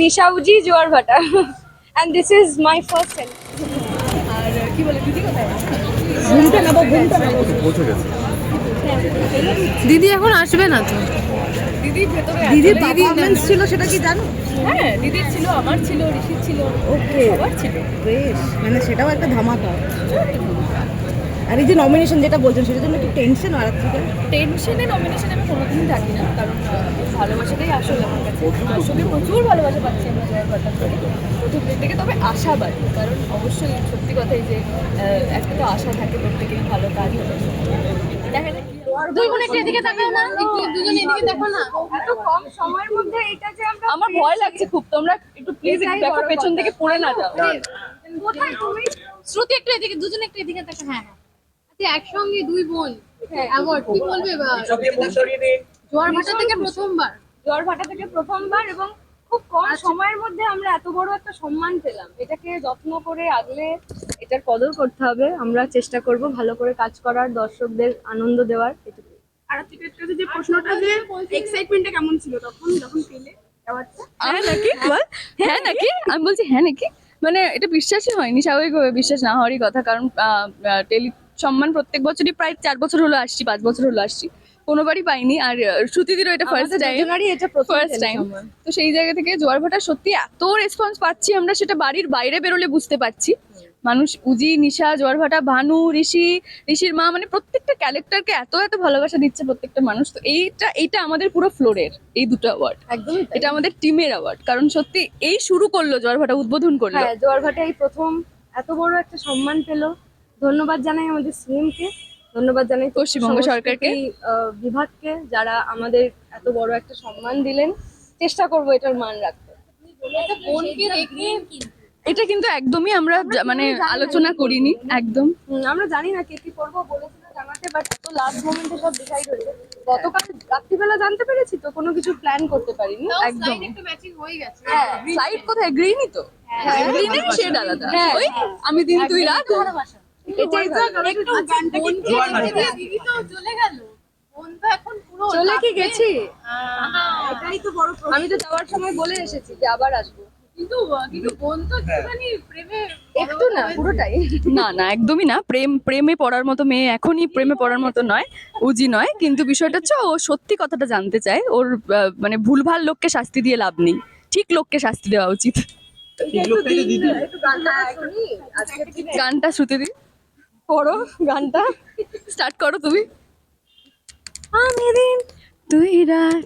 নিশাউজি জোয়ার ভাটা। And this is my first sale আর কি বলে দিদি কোথায়? দিদি এখন আসবে না তো? দিদি ভেতরে আছে। দিদির পারফরমেন্স ছিল সেটা কি জানো? হ্যাঁ দিদির ছিল আমার ছিল ঋষির ছিল ওকে সবার ছিল। বেশ। মানে সেটাও একটা ধামাকা। আর এই যে নমিনেশন যেটা বলছেন সেটার জন্য একটু টেনশন আর থেকে টেনশনে নমিনেশনে আমি কোনোদিনই থাকি না কারণ ভালোবাসাটাই আসল আমার কাছে। আসলে প্রচুর ভালোবাসা পাচ্ছি আমরা জয়ের কথা থেকে প্রথম দিন থেকে তবে আশাবাদ কারণ অবশ্যই সত্যি কথাই যে একটা তো আশা থাকে প্রত্যেকেরই ভালো কাজ হবে। দেখা দুই বোন একটু এদিকে তাকাও না। একটু দুজন এদিকে দেখো না। এত কম সময়ের মধ্যে এটা যে আমরা আমার ভয় লাগছে খুব তোমরা একটু প্লিজ এটাই দেখো পেছন থেকে পড়ে না যাও। কোথায় তুমি? শ্রুতি একটু এদিকে দুজন একটু এদিকে দেখো হ্যাঁ হ্যাঁ। আচ্ছা একসঙ্গে দুই বোন অ্যাওয়ার্ড কি বলবে জোয়ার ভাটা থেকে প্রথমবার। জোয়ার ভাটা থেকে প্রথমবার এবং খুব কম সময়ের মধ্যে আমরা এত বড় একটা সম্মান পেলাম। এটাকে যত্ন করে আগলে এটার কদর করতে হবে। আমরা চেষ্টা করব ভালো করে কাজ করার দর্শকদের আনন্দ দেওয়ার আর টিকিট কাছে যে প্রশ্নটা যে এক্সাইটমেন্টটা কেমন ছিল? তখন যখন পেলে হ্যাঁ নাকি? হ্যাঁ। নাকি? আমি বলছি হ্যাঁ নাকি? মানে এটা বিশ্বাসই হয়নি স্বাভাবিকভাবে বিশ্বাস না হওয়ারই কথা। কারণ টেলি সম্মান প্রত্যেক বছরই প্রায় চার বছর হলো আসছি পাঁচ বছর হলো আসছি। কোনোবারই পাইনি। আর শ্রুতিদিরও এটা ফার্স্ট টাইম এটা ফার্স্ট টাইম তো সেই জায়গা থেকে জোয়ার ভাটা সত্যি এত রেসপন্স পাচ্ছি আমরা সেটা বাড়ির বাইরে বেরোলে বুঝতে পারছি। মানুষ উজি নিশা জোয়ার ভাটা ভানু ঋষি ঋষির মা মানে প্রত্যেকটা ক্যারেক্টারকে এত এত ভালোবাসা দিচ্ছে প্রত্যেকটা মানুষ। তো এইটা এইটা আমাদের পুরো ফ্লোরের এই দুটো অ্যাওয়ার্ড একদমই তাই। এটা আমাদের টিমের অ্যাওয়ার্ড কারণ সত্যি এই শুরু করল জোয়ার ভাটা উদ্বোধন করল। হ্যাঁ জোয়ার ভাটা এই প্রথম এত বড় একটা সম্মান পেল। ধন্যবাদ জানাই আমাদের সিএমকে ধন্যবাদ জানাই পশ্চিমবঙ্গ সরকারকে। বিভাগকে যারা আমাদের এত বড় একটা সম্মান দিলেন। চেষ্টা করব এটার মান রাখতে। এটা কিন্তু। একদমই আমরা মানে আলোচনা করিনি একদম। আমরা জানি না কে কি করব বলেছিল জানাতে বাট এত লাস্ট মোমেন্টে সব ডিসাইড হয়েছে গতকাল রাত্রিবেলা জানতে পেরেছি তো কোনো কিছু প্ল্যান করতে পারিনি। একদম। হয়ে গেছে। হ্যাঁ সাইড কোথায়? গ্রিনই তো। গ্রিনের শেড আলাদা। হ্যাঁ। আমি দিন তুই রাত তো একটু গানটা বোনকে রেখে দিয়ে দিদি তো চলে গেল। বোন তো এখন পুরো চলে কি গেছি? আহ, এটাই তো বড় প্রশ্ন। আমি তো যাওয়ার সময় বলে এসেছি যে আবার আসব। কিন্তু কিন্তু বোন তো একটুখানি প্রেমে একটু না পুরোটাই। না না একদমই না। প্রেম প্রেমে পড়ার মতো মেয়ে এখনই প্রেমে পড়ার মতো নয় উজি নয়। কিন্তু বিষয়টা হচ্ছে ও সত্যি কথাটা জানতে চায়। ওর মানে ভুলভাল লোককে শাস্তি দিয়ে লাভ নেই। ঠিক লোককে শাস্তি দেওয়া উচিত। গানটা আজকের দিনে পড়ো গানটা। স্টার্ট করো তুমি। আমি দিন তুই রাত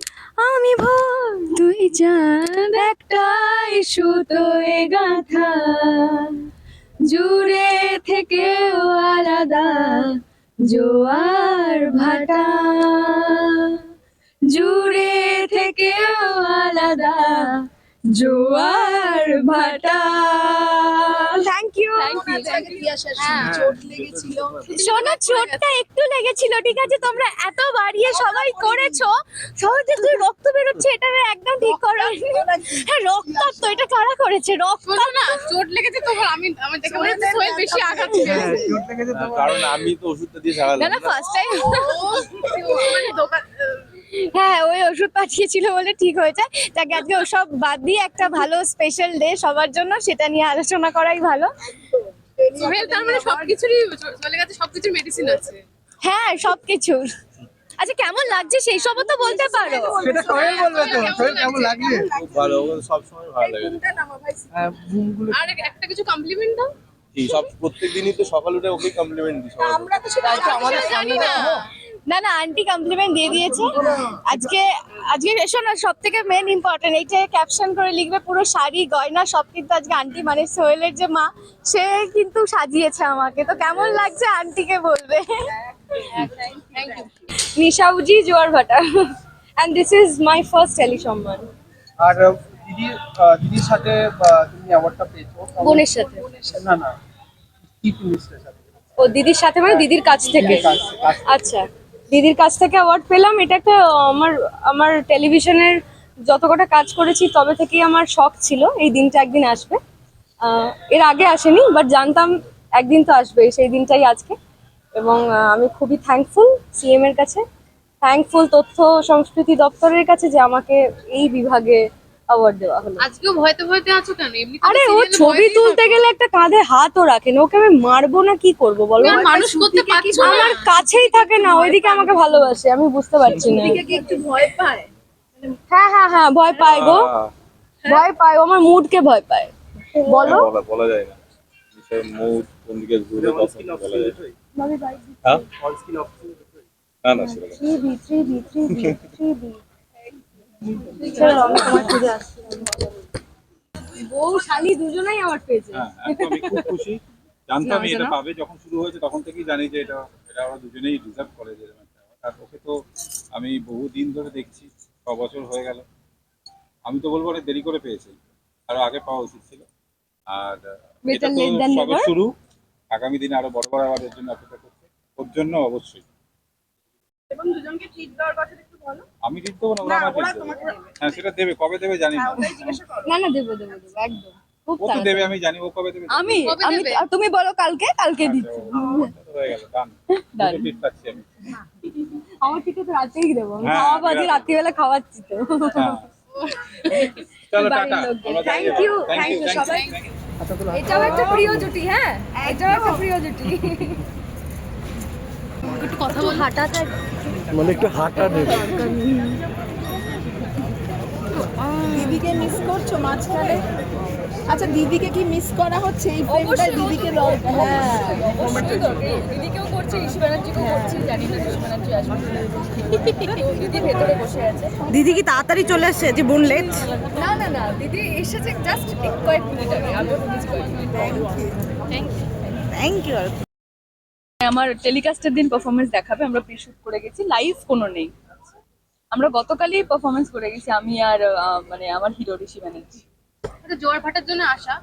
আমি ভোর তুই চাঁদ একটাই সুতোয় গাথা। জুড়ে থেকেও আলাদা জোয়ার ভাটা। জুড়ে থেকেও আলাদা জোয়ার ভাটা। থ্যাংক ইউ শোনো চোটটা একটু লেগেছিল ঠিক আছে? তোমরা এত বাড়িয়ে সবাই করেছ। সবাই যে তুই রক্ত বেরোচ্ছে এটা একদম ঠিক করো। হ্যাঁ রক্তাক্ত এটা কারা করেছে? রক্ত না চোট লেগেছে তো আমি আমার দেখে মনে হচ্ছে বেশি আঘাত কারণ আমি তো ওষুধটা দিয়ে না সারালাম না ফার্স্ট টাইম মানে দোকান হ্যাঁ ওই ওষুধ পাঠিয়েছিল বলে ঠিক হয়েছে। তাকে আজকে ওসব বাদ দিয়ে একটা ভালো স্পেশাল ডে সবার জন্য সেটা নিয়ে আলোচনা করাই ভালো। সোহেল তার মানে সবকিছুরই চলে গেছে সবকিছুর মেডিসিন আছে। হ্যাঁ সবকিছুর। আচ্ছা কেমন লাগছে সেই সবও তো বলতে পারো। সেটা সবাই বলবে তো। কেমন লাগছে? খুব ভালো। ও সবসময় ভালো লাগে। হ্যাঁ, আর একটা কিছু কমপ্লিমেন্ট দাও। সব প্রত্যেক দিনই তো সকাল উঠে ওকে কমপ্লিমেন্ট দিই আমরা তো সেটা আমাদের জানি না। না না আন্টি কমপ্লিমেন্ট দিয়ে দিয়েছে। আজকে আজকে শোনো সব থেকে মেন ইম্পর্টেন্ট এইটা ক্যাপশন করে লিখবে পুরো শাড়ি গয়না সব কিন্তু আজকে আন্টি মানে সোহেলের যে মা সে কিন্তু সাজিয়েছে আমাকে। তো কেমন লাগছে আন্টিকে বলবে? নিশাউজি জোয়ার ভাটা। And this is my first tele সম্মান আর দিদি দিদির সাথে তুমি অ্যাওয়ার্ডটা পেয়েছ? বোনের সাথে। না না মিনিস্টারের সাথে? ও দিদির সাথে মানে দিদির কাছ থেকে। আচ্ছা। দিদির কাছ থেকে অ্যাওয়ার্ড পেলাম। এটা একটা, আমার আমার টেলিভিশনের যত কটা কাজ করেছি, তবে থেকেই আমার শখ ছিল। এই দিনটা একদিন আসবে। এর আগে আসেনি বাট জানতাম একদিন তো আসবে, সেই দিনটাই আজকে। এবং আমি খুবই থ্যাঙ্কফুল সিএম এর কাছে। থ্যাঙ্কফুল তথ্য সংস্কৃতি দপ্তরের কাছে যে আমাকে এই বিভাগে অ্যাওয়ার্ড দেওয়া হলো। আজকেও ভয়তে ভয়তে আছো কেন? এমনি আরে ও ছবি তুলতে গেলে একটা কাঁধে হাতও রাখেন ওকে আমি মারবো না কি করব বলো? মানুষ করতে পারছ আমার কাছেই থাকে না ওইদিকে আমাকে ভালোবাসে আমি বুঝতে পারছি না। কি একটু ভয় পায়? হ্যাঁ হ্যাঁ হ্যাঁ ভয় পায় গো। ভয় পায় ও আমার মুডকে ভয় পায়। বলো? বলা যায় না। বিষয় মুড কোন দিকে ঘুরে কখন বলা যায় না। হ্যাঁ? না না সেরকম বউ শালি দুজনেই আমার পেয়েছে। হ্যাঁ আমি খুব খুশি। জানতামই এটা পাবে যখন শুরু হয়েছে তখন থেকেই জানি যে এটা এটা ওরা দুজনেই ডিজার্ভ করে যে এরকম একটা award। আর ওকে তো আমি বহু দিন ধরে দেখছি ছ বছর হয়ে গেল। আমি তো বলব অনেক দেরি করে পেয়েছি। আরও আগে পাওয়া উচিত ছিল। আর এটা তো সবে শুরু। আগামী দিনে আরও বড় বড় আওয়ার্ডের জন্য অপেক্ষা করছে। ওর জন্য অবশ্যই। এবং দুজনকে ট্রিট দেওয়ার কথা আমি ঠিক দেবো না? ওরা না, আমার দেবে। হ্যাঁ সেটা দেবে। কবে দেবে জানি না। না না দেবো দেবো দেবো একদম। খুব ও তো দেবে আমি জানি ও কবে দেবে। আমি? আমি তুমি বলো কালকে কালকে দিচ্ছি। আচ্ছা, হয়ে গেল ডান Done. দুটো পাচ্ছি আমি। আমার ঠিক আছে রাতেই দেবো। হ্যাঁ, খাওয়া বাজি রাত্রিবেলা খাওয়াচ্ছি তো। চলো টাটা। থ্যাংক ইউ থ্যাংক সবাই। ইউ এটাও একটা প্রিয় জুটি হ্যাঁ? এটাও একটা প্রিয় জুটি। একটু কথা বল। মানে একটু হাঁটা দেবে দিদিকে মিস করছ মাঝখানে? আচ্ছা দিদিকে কি মিস করা হচ্ছে? এই ফ্রেমটায় দিদিকে হ্যাঁ। দিদিকেও করছে ইসি ব্যানার্জিকেও করছে জানি না ইসি ব্যানার্জি আসবে দিদি ভেতরে বসে আছে। দিদি কি তাড়াতাড়ি চলে আসছে? যে বোন লেট না না না দিদি এসেছে জাস্ট কয়েক মিনিট আগে আমিও কয়েক মিনিট থ্যাংক ইউ আমার টেলিকাস্টের দিন পারফরমেন্স দেখাবে আমরা প্রি শুট করে গেছি লাইভ কোনো নেই। আমরা গতকালই পারফরমেন্স করে গেছি আমি আর আহ, মানে আমার হিরো ঋষি ব্যানার্জি। জোয়ার ভাটার জন্য আসা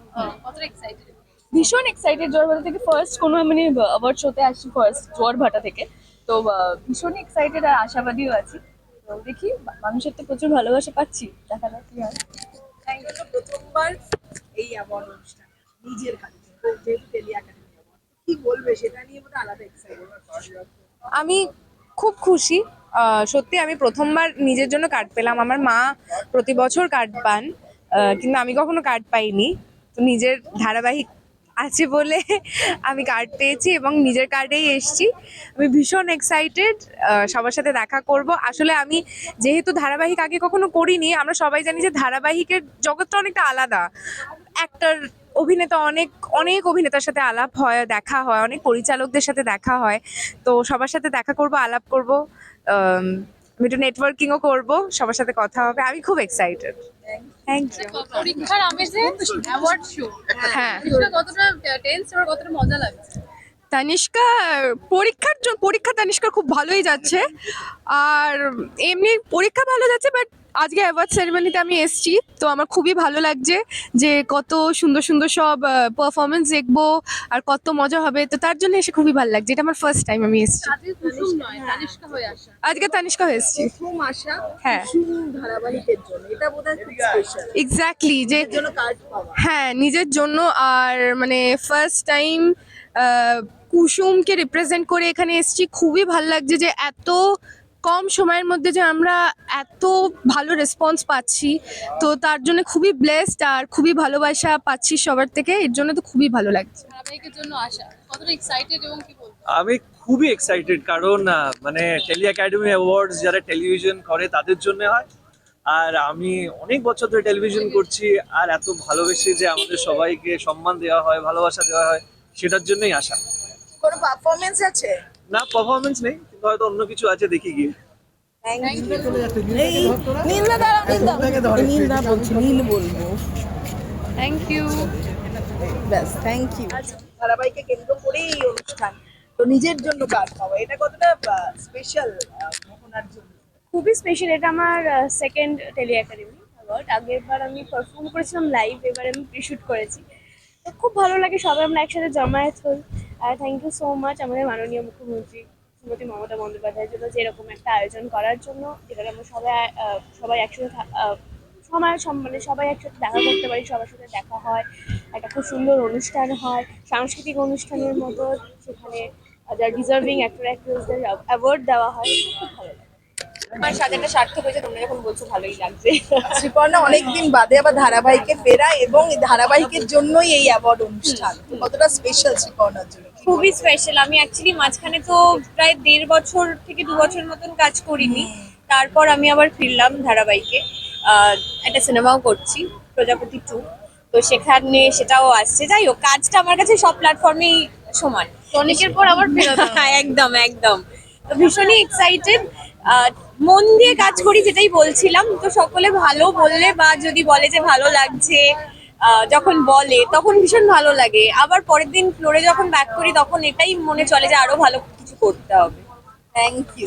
কতটা এক্সাইটেড ভীষণ এক্সাইটেড জোয়ার ভাটা থেকে। ফার্স্ট কোনো মানে অ্যাওয়ার্ড শোতে আসছি ফার্স্ট জোয়ার ভাটা থেকে। তো ভীষণ এক্সাইটেড আর আশাবাদীও আছি। তো দেখি মানুষের তো প্রচুর ভালোবাসা পাচ্ছি। দেখা যাক কি হয়। প্রথমবার এই অ্যাওয়ার্ড অনুষ্ঠান নিজের কাছে যেহেতু কি বলবে? সেটা নিয়ে আলাদা আমি খুব খুশি। সত্যি আমি প্রথমবার নিজের জন্য কার্ড পেলাম। আমার মা প্রতি বছর কার্ড পান কিন্তু আমি কখনো কার্ড পাইনি। তো নিজের ধারাবাহিক আছে বলে আমি কার্ড পেয়েছি এবং নিজের কার্ডেই এসেছি। আমি ভীষণ এক্সাইটেড সবার সাথে দেখা করব। আসলে আমি যেহেতু ধারাবাহিক আগে কখনো করিনি, আমরা সবাই জানি যে ধারাবাহিকের জগৎটা অনেকটা আলাদা। অ্যাক্টর অভিনেতা অনেক অনেক অভিনেতার সাথে আলাপ হয় দেখা হয় অনেক পরিচালকদের সাথে দেখা হয়। তো সবার সাথে দেখা করব আলাপ করব আম, একটু নেটওয়ার্কিংও করব সবার সাথে কথা হবে। আমি খুব এক্সাইটেড থ্যাংক ইউ পরীক্ষার আমেজে অ্যাওয়ার্ড শো হ্যাঁ। কতটা টেন্স আর কতটা মজা লাগছে? তানিষ্কা পরীক্ষার জন্য পরীক্ষা তানিষ্কার খুব ভালোই যাচ্ছে। আর এমনি পরীক্ষা ভালো যাচ্ছে বাট আজকে অ্যাওয়ার্ড সেরেমনিতে আমি এসেছি তো আমার খুবই ভালো লাগছে যে কত সুন্দর সুন্দর সব পারফরমেন্স দেখব আর কত মজা হবে তো তার জন্য এসে খুবই ভালো লাগছে। এটা আমার ফার্স্ট টাইম আমি এসেছি। আজকে তানিষ্কা হয়ে এসেছি। হ্যাঁ। এক্স্যাক্টলি যে হ্যাঁ নিজের জন্য আর মানে ফার্স্ট টাইম কুসুমকে রিপ্রেজেন্ট করে এখানে এসেছি। খুবই ভালো লাগছে যে এত কম সময়ের মধ্যে যে আমরা এত ভালো রেসপন্স পাচ্ছি তো তার জন্য খুবই ব্লেসড আর খুবই ভালোবাসা পাচ্ছি সবার থেকে। এর জন্য তো খুবই ভালো লাগছে। আসা কতটা এক্সাইটেড এবং কি বলব? আমি খুবই এক্সাইটেড কারণ মানে টেলি একাডেমি অ্যাওয়ার্ডস যারা টেলিভিশন করে তাদের জন্য হয়। আর আমি অনেক বছর ধরে টেলিভিশন করছি আর এত ভালোবেসে যে আমাদের সবাইকে সম্মান দেওয়া হয় ভালোবাসা দেওয়া হয় সেটার জন্যই আসা কোনো পারফরমেন্স আছে? না পারফরমেন্স নেই কিন্তু হয়তো অন্য কিছু আছে দেখি গিয়ে। থ্যাংক ইউ ব্যাস থ্যাংক ইউ ধারাবাহিকে কেন্দ্র করে এই অনুষ্ঠান। তো নিজের জন্য পাওয়া এটা কতটা স্পেশাল মোহনার জন্য? খুবই স্পেশাল এটা আমার সেকেন্ড টেলি একাডেমি অ্যাওয়ার্ড আগের বার আমি পারফর্ম করেছিলাম লাইভ এবার আমি প্রি শুট করেছি। খুব ভালো লাগে সবাই আমরা একসাথে জমায়েত হই। আর থ্যাংক ইউ সো মাচ আমাদের মাননীয় মুখ্যমন্ত্রী শ্রীমতী মমতা বন্দ্যোপাধ্যায়ের জন্য যে এরকম একটা আয়োজন করার জন্য যেখানে আমরা সবাই সবাই একসাথে থা- আহ, সবাই মানে সবাই একসাথে দেখা করতে পারি সবার সাথে দেখা হয় একটা খুব সুন্দর অনুষ্ঠান হয় সাংস্কৃতিক অনুষ্ঠানের মতো সেখানে যারা ডিজার্ভিং অ্যাক্টর অ্যাক্ট্রেসদের অ্যাওয়ার্ড দেওয়া হয় খুব ভালো লাগে। আমার সাজাটা সার্থক হয়েছে তোমরা যখন বলছো ভালোই লাগছে। শ্রীপর্ণা অনেকদিন বাদে আবার ধারাবাহিকে ফেরা এবং ধারাবাহিকের জন্যই এই অ্যাওয়ার্ড অনুষ্ঠান। কতটা স্পেশাল শ্রীপর্ণার জন্য? খুবই স্পেশাল আমি অ্যাকচুয়ালি মাঝখানে তো প্রায় দেড় বছর থেকে দু বছর মতন কাজ করিনি। তারপর আমি আবার ফিরলাম ধারাবাহিকে। আহ, একটা সিনেমাও করছি প্রজাপতি টু তো সেখানে সেটাও আসছে। যাই হোক কাজটা আমার কাছে সব প্ল্যাটফর্মেই সমান। অনেকের পর আবার ফেরত হ্যাঁ, একদম একদম। ভীষণই এক্সাইটেড মন দিয়ে কাজ করি যেটাই বলছিলাম তো সকলে ভালো বললে বা যদি বলে যে ভালো লাগছে আহ, যখন বলে তখন ভীষণ ভালো লাগে। আবার পরের দিন ফ্লোরে যখন ব্যাক করি তখন এটাই মনে চলে যে আরও ভালো কিছু করতে হবে। থ্যাংক ইউ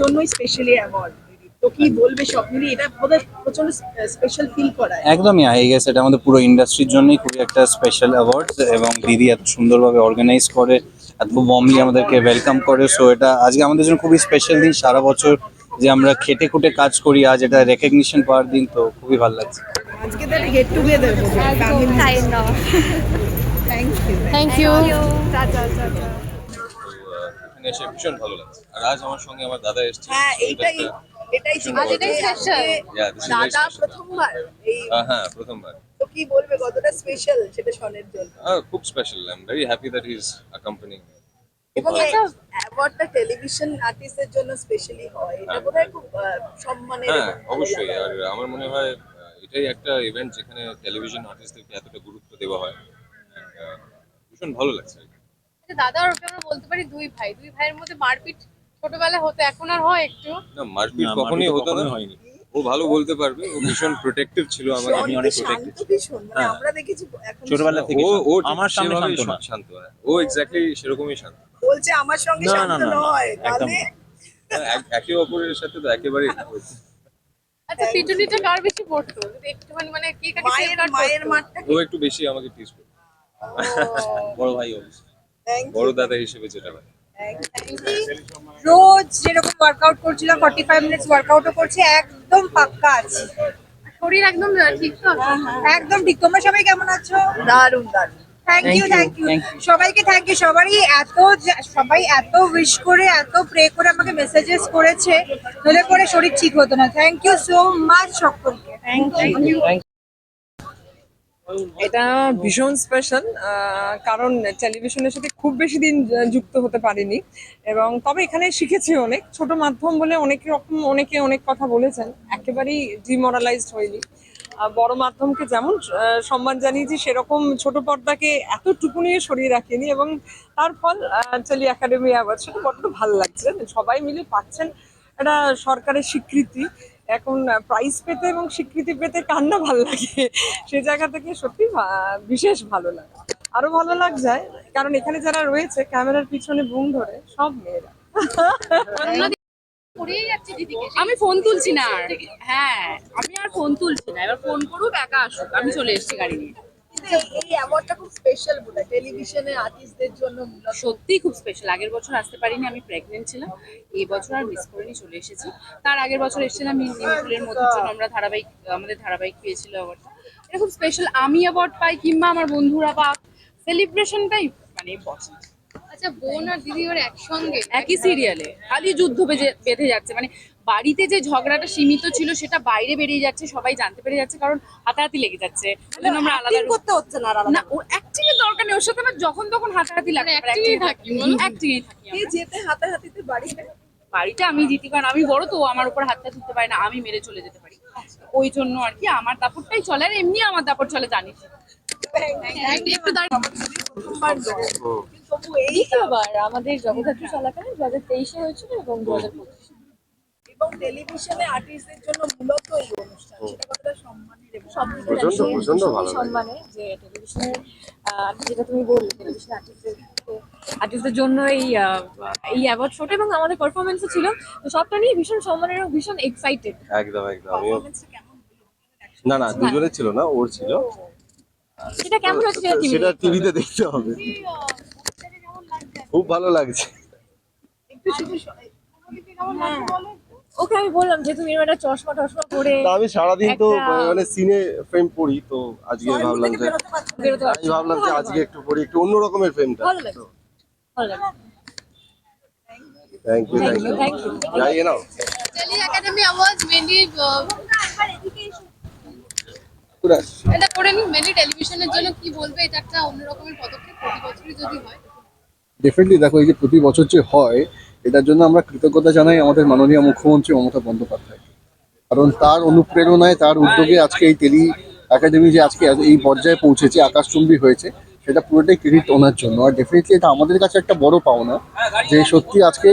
জন্যই স্পেশালি অ্যাওয়ার্ড তো কি বলবে সব মিলিয়ে এটা বোধহয় প্রচণ্ড স্পেশাল ফিল করায়। একদমই আই গেস এটা আমাদের পুরো ইন্ডাস্ট্রির জন্যই খুবই একটা স্পেশাল অ্যাওয়ার্ড এবং দিদি এত সুন্দরভাবে অর্গানাইজ করে এত ওয়ার্মলি আমাদেরকে ওয়েলকাম করে। সো এটা আজকে আমাদের জন্য খুবই স্পেশাল দিন সারা বছর যে আমরা খেটে খুটে কাজ করি আজ এটা রেকগনিশন পাওয়ার দিন তো খুবই ভালো লাগছে। আজকে তাহলে get together thank you thank you এখানে এসে ভীষণ ভালো লাগছে। আর আজ আমার সঙ্গে আমার দাদা এসেছে। হ্যাঁ এইটাই এটাই আজ এটাই দাদা প্রথমবার এই হ্যাঁ প্রথমবার। তো কি বলবে কতটা স্পেশাল সেটা শোনের জন্য? খুব special I am very happy that is accompanying এবং এই অ্যাওয়ার্ডটা টেলিভিশন আর্টিস্টদের জন্য স্পেশালি হয়। এটা হ্যাঁ। বোধহয় খুব আহ, সম্মানের হ্যাঁ অবশ্যই। আর আমার মনে হয় এটাই একটা ইভেন্ট যেখানে টেলিভিশন আর্টিস্টদেরকে এতটা গুরুত্ব দেওয়া হয়। ভীষণ ভালো লাগছে। আচ্ছা, দাদা আর ওকে আমরা বলতে পারি দুই ভাই। দুই ভাইয়ের মধ্যে মারপিট ছোটবেলায় হতো এখন আর হয় একটু। না মারপিট কখনোই হতো না। হয়নি। ও ভালো বলতে পারবে ও ভীষণ প্রোটেক্টিভ ছিল আমার আমি অনেক প্রোটেক্টিভ মানে হ্যাঁ। আমরা দেখেছি এখন ছোটবেলা থেকে ও আমার সামনে শান্ত না। শান্ত হয়। ও এক্স্যাক্টলি সেরকমই শান্ত। বলছে আমার সঙ্গে শান্ত নয় তাহলে? একে অপরের সাথে তো একেবারেই আচ্ছা পিটুনিটা কার বেশি পড়তো? একটুখানি মানে কে কাকে মায়ের মায়ের করতো? মাঠটা ও একটু বেশি আমাকে টিজ করে বড় ভাই অবশ্যই বড় দাদা হিসেবে যেটা হয়। রোজ যেরকম ওয়ার্কআউট করছিলাম ফর্টি ফাইভ মিনিটস ওয়ার্কআউটও করছি একদম পাক্কা আছি। শরীর একদম ঠিক তো? একদম ঠিক। তোমরা সবাই কেমন আছো? দারুণ দারুণ। থ্যাংক ইউ থ্যাংক ইউ সবাইকে থ্যাংক ইউ সবারই এত সবাই এত উইশ করে এত প্রে করে আমাকে মেসেজেস করেছে। নইলে করে শরীর ঠিক হতো না। থ্যাংক ইউ সো মাচ সকলকে। থ্যাংক ইউ এটা ভীষণ স্পেশাল কারণ টেলিভিশনের সাথে খুব বেশি দিন যুক্ত হতে পারিনি। এবং তবে এখানে শিখেছি অনেক। ছোট মাধ্যম বলে অনেক রকম অনেকে অনেক কথা বলেছেন। একেবারেই ডিমোরালাইজড হয়নি বড় মাধ্যমকে যেমন সম্মান জানিয়েছি, সেরকম ছোট পর্দাকে এতটুকু নিয়ে সরিয়ে রাখিনি এবং তার ফল টেলি একাডেমি অ্যাওয়ার্ড সেটা বড্ড ভালো লাগছে। সবাই মিলে পাচ্ছেন। একটা সরকারের স্বীকৃতি। এখন প্রাইজ পেতে এবং স্বীকৃতি পেতে কান্না ভালো লাগে? সে জায়গা থেকে সত্যি বিশেষ ভালো লাগে। আরও ভালো লাগ যায়, কারণ এখানে যারা রয়েছে, ক্যামেরার পিছনে বুম ধরে, সব মেয়েরা। আমি ফোন তুলছি না আর। হ্যাঁ আমি আর ফোন তুলছি না। এবার ফোন করুক, একা আসুক। আমি চলে এসেছি গাড়ি নিয়ে। এই- অ্যাওয়ার্ডটা খুব স্পেশাল বলে টেলিভিশনের আর্টিস্টদের জন্য সত্যি খুব স্পেশাল আগের বছর আসতে পারিনি আমি প্রেগনেন্ট ছিলাম। এই বছর আর মিস করিনি চলে এসেছি। তার আগের বছর এসেছিলাম নিমিফুলের মধ্যে জন্য আমরা ধারাবাহিক আমাদের ধারাবাহিক পেয়েছিল অ্যাওয়ার্ডটা এটা খুব স্পেশাল আমি অ্যাওয়ার্ড পাই কিংবা আমার বন্ধুরা পাক সেলিব্রেশনটাই মানে বসে। আচ্ছা বোন আর দিদি ওর একসঙ্গে? একই সিরিয়ালে খালি যুদ্ধ বেঁধে যাচ্ছে। মানে বাড়িতে যে ঝগড়াটা সীমিত ছিল সেটা বাইরে বেরিয়ে যাচ্ছে সবাই জানতে পেরে যাচ্ছে কারণ হাতাহাতি লেগে যাচ্ছে। আমরা আলাদা করতে হচ্ছে না না ওর অ্যাক্টিং এর দরকার নেই ওর সাথে আমার যখন তখন হাতাহাতি লাগে মানে থাকি? অ্যাক্টিং থাকি যেতে হাতাহাতিতে বাড়িতে বাড়িটা আমি জিতি কারণ আমি বড় তো আমার উপর হাতটা তুলতে পারে না আমি মেরে চলে যেতে পারি। ওই জন্য আর কি আমার দাপটটাই চলে আর এমনি আমার দাপট চলে জানিস একটু দাঁড়িয়ে। এই দ্বিতীয়বার আমাদের জগদ্ধাত্রী চলাকালীন দু হাজার তেইশে হয়েছিল এবং দু হাজার পঁচিশে। এবং টেলিভিশনে আর্টিস্টদের জন্য মূলত এই অনুষ্ঠান। সেটা কতটা সম্মানের এবং সম্মানে যে টেলিভিশনের আহ, যেটা তুমি বললে টেলিভিশন আর্টিস্টদের আর্টিস্টদের জন্য এই আহ, এই অ্যাওয়ার্ড শোটা এবং আমাদের পারফরমেন্সও ছিল। তো সবটা নিয়ে ভীষণ সম্মানের এবং ভীষণ এক্সাইটেড একদম একদম। না না দুজনে ছিল না ওর ছিল। সেটা কেমন হচ্ছে সেটা টিভিতে দেখতে হবে। খুব ভালো লাগছে। একটু শুধু কেমন লাগছে বলো? ওকে আমি বললাম যে তুমি একটা চশমা টশমা পরে আমি সারাদিন তো মানে সিনে ফ্রেম পড়ি তো আজকে ভাবলাম যে আমি ভাবলাম যে আজকে একটু পড়ি একটু অন্য রকমের ফ্রেমটা ভালো লাগছে thank you thank you thank you যাইয়ে নাও একাডেমি অ্যাওয়ার্ডস মেনলি এটা করে নি মেনলি টেলিভিশনের জন্য কি বলবে? এটা একটা অন্যরকমের পদক্ষেপ প্রতি বছরই যদি হয়। ডেফিনেটলি দেখো এই যে প্রতি বছর যে হয় এটার জন্য আমরা কৃতজ্ঞতা জানাই আমাদের মাননীয় মুখ্যমন্ত্রী মমতা বন্দ্যোপাধ্যায় কারণ তার অনুপ্রেরণায়, তার উদ্যোগে আজকে এই টেলি একাডেমি যে আজকে এই পর্যায়ে পৌঁছেছে, আকাশচুম্বী হয়েছে, সেটা পুরোটাই ক্রেডিট ওনার জন্য। আর ডেফিনেটলি এটা আমাদের কাছে একটা বড় পাওনা যে সত্যি আজকে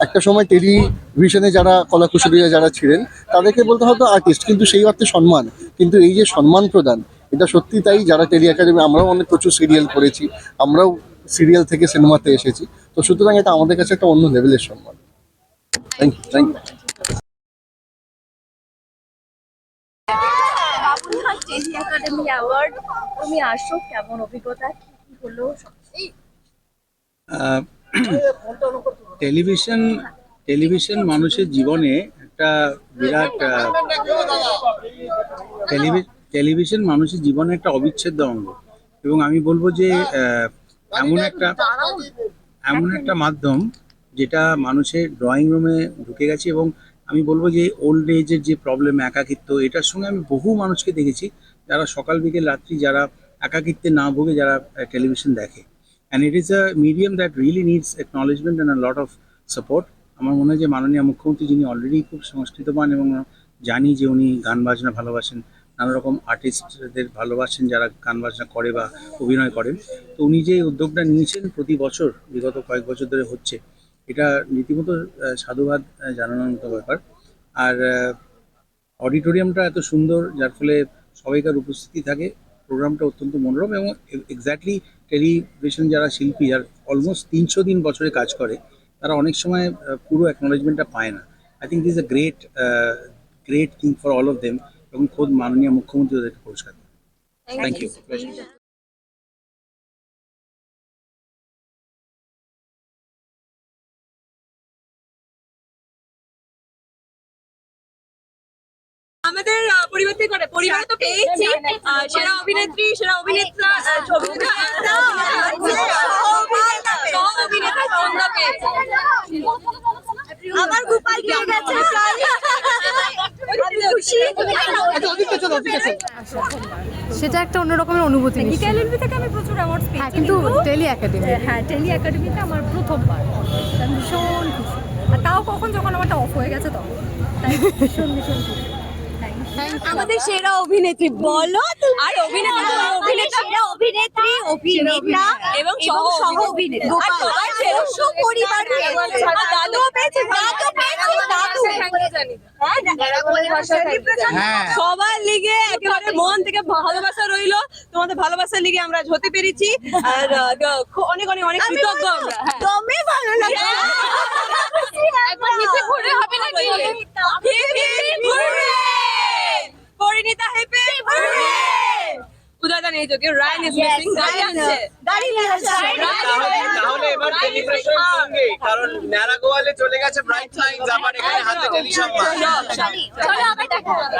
একটা সময় টেলিভিশনে যারা কলাকুশলীরা যারা ছিলেন, তাদেরকে বলতে হতো আর্টিস্ট কিন্তু সেই অর্থে সম্মান। কিন্তু এই যে সম্মান প্রদান, এটা সত্যি তাই যারা টেলি একাডেমি, আমরাও অনেক প্রচুর সিরিয়াল করেছি, আমরাও সিরিয়াল থেকে সিনেমাতে এসেছি। তো সুতরাং এটা আমাদের কাছে একটা অন্য লেভেলের সম্মান। থ্যাংক ইউ থ্যাংক ইউ বাবুরহাট একাডেমি অ্যাওয়ার্ড তুমি আসো কেমন অভিজ্ঞতা? কি কি হলো? টেলিভিশন টেলিভিশন মানুষের জীবনে একটা বিরাট টেলিভিশন মানুষের জীবনে একটা অবিচ্ছেদ্য অঙ্গ। এবং আমি বলব যে এমন একটা এমন একটা মাধ্যম যেটা মানুষের ড্রয়িং রুমে ঢুকে গেছে এবং আমি বলব যে ওল্ড এজের যে প্রবলেম একাকিত্ব, এটার সঙ্গে আমি বহু মানুষকে দেখেছি যারা সকাল বিকেল রাত্রি যারা একাকিত্বে না ভোগে যারা টেলিভিশন দেখে। And it is a medium that really needs acknowledgement and a lot of support আমার মনে হয় যে মাননীয় মুখ্যমন্ত্রী যিনি অলরেডি খুব সংস্কৃতবান এবং জানি যে উনি গান বাজনা ভালোবাসেন নানা রকম আর্টিস্টদের ভালোবাসেন, যারা গান বাজনা করে বা অভিনয় করেন। তো উনি যে উদ্যোগটা নিয়েছেন প্রতি বছর, বিগত কয়েক বছর ধরে হচ্ছে, এটা রীতিমতো সাধুবাদ জানানোর মতো ব্যাপার। আর অডিটোরিয়ামটা এত সুন্দর, যার ফলে সবাইকার উপস্থিতি থাকে। প্রোগ্রামটা অত্যন্ত মনোরম এবং এক্স্যাক্টলি টেলিভিশন যারা শিল্পী আর অলমোস্ট তিনশো দিন বছরে কাজ করে, তারা অনেক সময় পুরো অ্যাকনোলেজমেন্টটা পায় না। I think this a great great thing for all of them এবং খোদ মাননীয় মুখ্যমন্ত্রী ওদেরকে পুরস্কার থ্যাংক ইউ আমাদের আহ, পরিবার করে পরিবার তো পেয়েছি সেরা অভিনেত্রী সেরা অভিনেতা আহ, অভিনেতা সহ অভিনেতা সন্ধ্যা পেয়েছে আমার গোপাল পেয়ে গেছে খুশি সেটা একটা অন্যরকমের অনুভূতি টেলিভি থেকে আমি প্রচুর অ্যাওয়ার্ডস পেয়েছি কিন্তু টেলি একাডেমি হ্যাঁ টেলি একাডেমিতে আমার প্রথমবার। আমি ভীষণ খুশি। আর তাও কখন যখন আমারটা অফ হয়ে গেছে তখন। তাই ভীষণ ভীষণ খুশি। আমাদের সেরা অভিনেত্রী বলো আর অভিনেতা অভিনেতা অভিনেত্রী অভিনেতা এবং সহ অভিনেতা। আর দাদু পেয়েছে দাদু হ্যাঁ। সবার লিগে একেবারে মন থেকে ভালোবাসা রইল। তোমাদের ভালোবাসার লিগে আমরা হতে পেরেছি। আর অনেক অনেক অনেক কৃতজ্ঞ আমরা হ্যাঁ। ভালো লাগে একবার নিচে ঘুরে হবে নাকি? পরিণীতা হেপে উদাদা নেই তো কেউ রায়ন ইজ মিসিং গাড়ি আছে দাঁড়িয়ে আছে তাহলে তাহলে এবার সেলিব্রেশন সঙ্গে কারণ ন্যাড়া গোয়ালে চলে গেছে ব্রাইট লাইন জাপান এখানে হাতে টেলি সম্মান চলো আবার দেখা। হবে